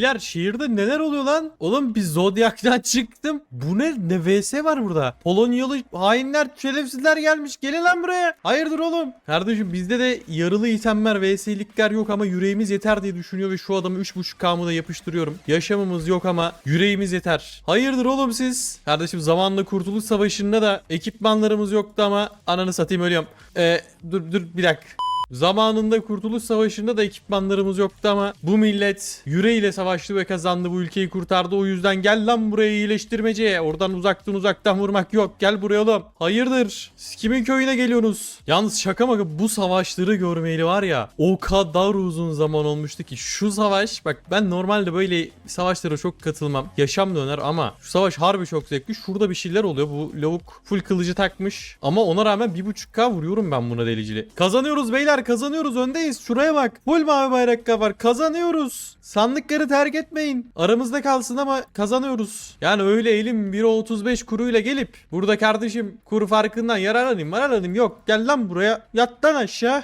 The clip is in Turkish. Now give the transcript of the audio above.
Beyler şehirde neler oluyor lan? Oğlum bir Zodiac'tan çıktım. Bu ne? Ne vs var burada? Polonyalı hainler, şerefsizler gelmiş. Gelin lan buraya. Hayırdır oğlum? Kardeşim bizde de yarılı itemler, vs'likler yok ama yüreğimiz yeter diye düşünüyor ve şu adamı 3.5k'mı da yapıştırıyorum. Yaşamımız yok ama yüreğimiz yeter. Hayırdır oğlum siz? Kardeşim zamanla Kurtuluş Savaşı'nda da ekipmanlarımız yoktu ama ananı satayım ölüyorum. Ee, dur dur bir dakika. Zamanında Kurtuluş Savaşı'nda da ekipmanlarımız yoktu ama bu millet yüreğiyle savaştı ve kazandı bu ülkeyi kurtardı. O yüzden gel lan buraya iyileştirmeciye. Oradan uzaktan uzaktan vurmak yok. Gel buraya oğlum. Hayırdır? Kimin köyüne geliyorsunuz? Yalnız şaka maka bu savaşları görmeyeli var ya o kadar uzun zaman olmuştu ki şu savaş bak ben normalde böyle savaşlara çok katılmam. Yaşam döner ama şu savaş harbi çok zevkli. Şurada bir şeyler oluyor. Bu lavuk full kılıcı takmış. Ama ona rağmen 1.5k vuruyorum ben buna delicili. Kazanıyoruz beyler kazanıyoruz öndeyiz. Şuraya bak. Full mavi bayrak var. Kazanıyoruz. Sandıkları terk etmeyin. Aramızda kalsın ama kazanıyoruz. Yani öyle elim 1.35 kuruyla gelip burada kardeşim kur farkından yararlanayım yararlanayım yok. Gel lan buraya yat lan aşağı.